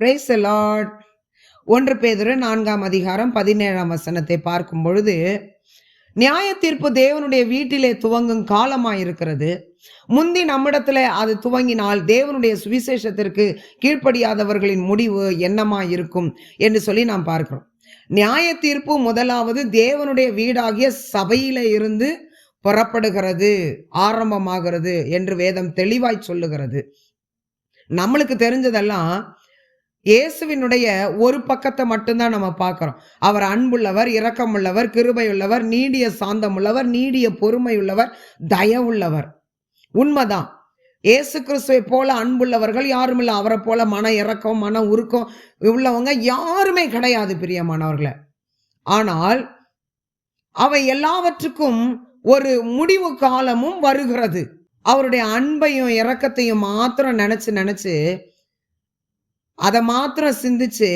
Price Lord ஒன்று பேதுரு நான்காம் அதிகாரம் பதினேழாம் வசனத்தை பார்க்கும் பொழுது நியாய தீர்ப்பு தேவனுடைய வீட்டிலே துவங்கும் காலமாக இருக்கிறது முந்தி நம்மிடத்துல அது துவங்கினால் தேவனுடைய சுவிசேஷத்திற்கு கீழ்ப்படியாதவர்களின் முடிவு என்னமா இருக்கும் என்று சொல்லி நாம் பார்க்கிறோம். நியாய தீர்ப்பு முதலாவது தேவனுடைய வீடாகிய சபையில இருந்து புறப்படுகிறது ஆரம்பமாகிறது என்று வேதம் தெளிவாய் சொல்லுகிறது. நம்மளுக்கு தெரிஞ்சதெல்லாம் இயேசுவினுடைய ஒரு பக்கத்தை மட்டும்தான் நம்ம பார்க்குறோம். அவர் அன்புள்ளவர் இரக்கமுள்ளவர் கிருபையுள்ளவர் நீடிய சாந்தமுள்ளவர் நீடிய பொறுமையுள்ளவர் தயவுள்ளவர். உண்மைதான். இயேசு கிறிஸ்துவை போல அன்புள்ளவர்கள் யாரும் இல்லை அவரை போல மன இறக்கம் மன உருக்கம் உள்ளவங்க யாருமே கிடையாது பிரியமானவர்களை. ஆனால் அவை எல்லாவற்றுக்கும் ஒரு முடிவு காலமும் வருகிறது. அவருடைய அன்பையும் இறக்கத்தையும் மாத்திரம் நினைச்சு நினைச்சு அதை மாத்திரம் சிந்திச்சு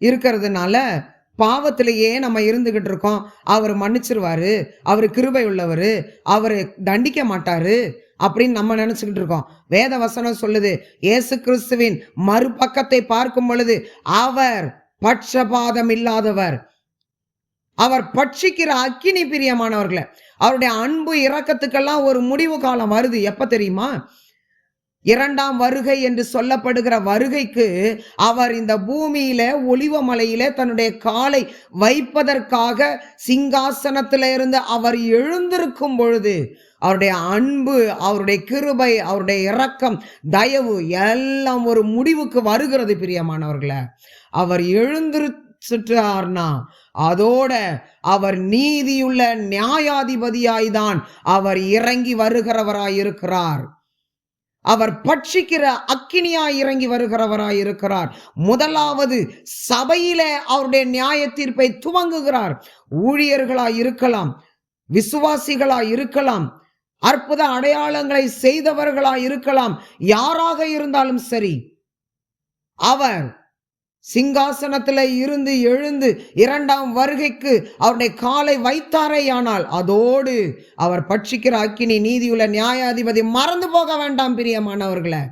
இருக்கிறதுனால பாவத்திலேயே நம்ம இருந்துகிட்டு இருக்கோம். அவர் மன்னிச்சிருவாரு. அவர் கிருபை உள்ளவர். அவர் தண்டிக்க மாட்டாரு அப்படின்னு நம்ம நினச்சிக்கிட்டு இருக்கோம். வேத வசனம் சொல்லுது இயேசு கிறிஸ்துவின் மறுபக்கத்தை பார்க்கும் பொழுது அவர் பட்சபாதம் இல்லாதவர். அவர் பட்சிக்கிற அக்கினி பிரியமானவர்களை. அவருடைய அன்பு இரக்கத்துக்கெல்லாம் ஒரு முடிவு காலம் வருது. எப்ப தெரியுமா? இரண்டாம் வருகை என்று சொல்லப்படுகிற வருகைக்கு அவர் இந்த பூமியில ஒளிவ மலையில தன்னுடைய காலை வைப்பதற்காக சிங்காசனத்தில இருந்து அவர் எழுந்திருக்கும் பொழுது அவருடைய அன்பு அவருடைய கிருபை அவருடைய இரக்கம் தயவு எல்லாம் ஒரு முடிவுக்கு வருகிறது பிரியமானவர்களை. அவர் எழுந்திருச்சுட்டார்னா அதோட அவர் நீதியுள்ள நியாயாதிபதியாய்தான் அவர் இறங்கி வருகிறவராய் இருக்கிறார் அவர் பட்சிக்கிற அக்கினியாய் இறங்கி வருகிறவராய் இருக்கிறார் முதலாவது சபையில அவருடைய நியாய தீர்ப்பை துவங்குகிறார். ஊழியர்களாய் இருக்கலாம் விசுவாசிகளாய் இருக்கலாம் அற்புத அடையாளங்களை செய்தவர்களாய் இருக்கலாம் யாராக இருந்தாலும் சரி அவர் சிங்காசனத்தில் இருந்து எழுந்து இரண்டாம் வருகைக்கு அவருடைய காலை வைத்தாரேயானால் அதோடு அவர் பட்சிக்கிற அக்கினி நீதியுள்ள நியாயாதிபதி மறந்து போக வேண்டாம் பிரியமானவர்களை.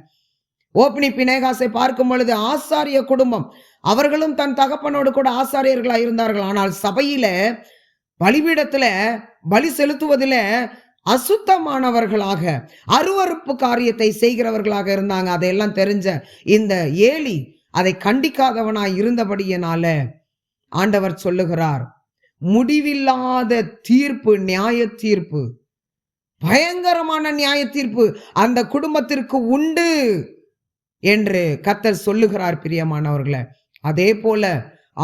ஓப்னி பினேகாசை பார்க்கும் பொழுது ஆசாரிய குடும்பம் அவர்களும் தன் தகப்பனோடு கூட ஆசாரியர்களாக இருந்தார்கள். ஆனால் சபையில பலிபீடத்தில் பலி செலுத்துவதில் அசுத்தமானவர்களாக அருவறுப்பு காரியத்தை செய்கிறவர்களாக இருந்தாங்க. அதையெல்லாம் தெரிஞ்ச இந்த ஏலி அதை கண்டிக்காதவனாய் இருந்தபடியினால ஆண்டவர் சொல்லுகிறார் முடிவில்லாத தீர்ப்பு நியாய தீர்ப்பு பயங்கரமான நியாய தீர்ப்பு அந்த குடும்பத்திற்கு உண்டு என்று கத்தர் சொல்லுகிறார் பிரியமானவர்களை. அதே போல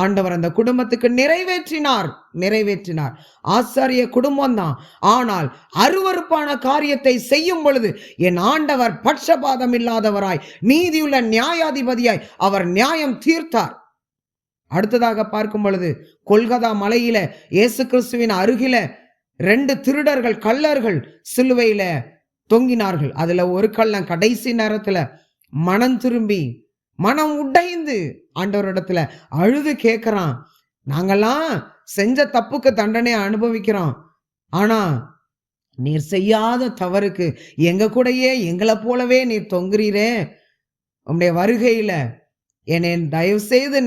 ஆண்டவர் அந்த குடும்பத்துக்கு நிறைவேற்றினார் நிறைவேற்றினார். ஆசாரிய குடும்பம் தான். ஆனால் அருவறுப்பான காரியத்தை செய்யும் பொழுது என் ஆண்டவர் பட்சபாதம் இல்லாதவராய் நீதியுள்ள நியாயாதிபதியாய் அவர் நியாயம் தீர்த்தார். அடுத்ததாக பார்க்கும் பொழுது கொல்கதா மலையில இயேசு கிறிஸ்துவின் அருகில ரெண்டு திருடர்கள் கள்ளர்கள் சிலுவையில தொங்கினார்கள். அதுல ஒரு கள்ளன் கடைசி நேரத்துல மனம் திரும்பி மனம் உடைந்து ஆண்டவரிடத்துல அழுது கேட்குறான். நாங்கெல்லாம் செஞ்ச தப்புக்கு தண்டனை அனுபவிக்கிறோம். ஆனா நீர் செய்யாத தவறுக்கு எங்க கூடயே எங்களை போலவே நீர் தொங்குறீரே. உங்களுடைய வருகையில என்னை தயவு செய்து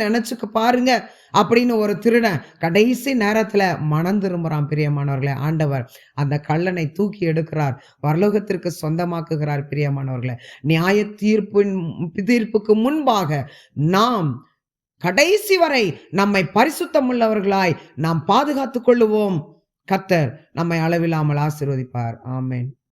பாருங்க அப்படின்னு ஒரு திருடன் கடைசி நேரத்தில் மனம் திரும்புகிறான் பிரியமானவர்களே. ஆண்டவர் அந்த கல்லனை தூக்கி எடுக்கிறார். வரலோகத்திற்கு சொந்தமாக்குகிறார் பிரியமானவர்களே. நியாய தீர்ப்பின் தீர்ப்புக்கு முன்பாக நாம் கடைசி வரை நம்மை பரிசுத்தமுள்ளவர்களாய் நாம் பாதுகாத்துக் கொள்ளுவோம். கத்தர் நம்மை அளவில்லாமல் ஆசிர்வதிப்பார். ஆமேன்.